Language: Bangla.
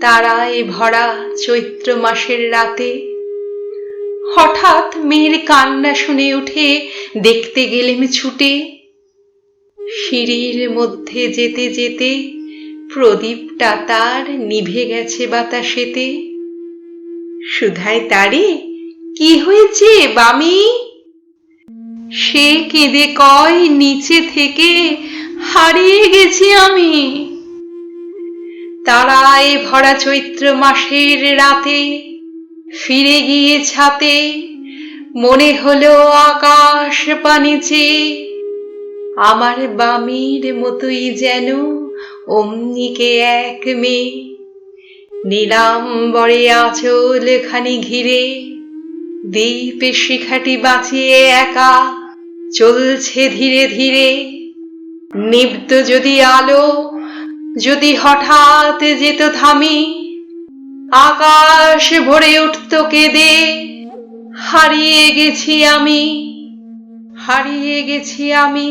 তারায় ভরা চৈত্র মাসের রাতে। হঠাৎ মেয়ের কান্না শুনে উঠে দেখতে গেলেম ছুটে। সিঁড়ির মধ্যে যেতে যেতে প্রদীপটা তার নিভে গেছে বাতাসেতে। সুধায়, তারে, কি হয়েছে, বামি? সে কেঁদে কয়, নিচে থেকে হারিয়ে গেছি আমি। তারায় ভরা চৈত্র মাসের রাতে ফিরে গিয়ে ছাতে মনে হলো আকাশ পানে চেয়ে আমার বামির মতোই যেন অমনিকে এক মেয়ে। নীলাম্বরে আঁচল খানি ঘিরে দ্বীপ শিখাটি বাঁচিয়ে একা চলছে ধীরে ধীরে। নিব্ধ যদি আলো যদি হঠাৎ যেত থামি আকাশ ভরে উঠত কেঁদে হারিয়ে গেছি আমি হারিয়ে গেছি আমি।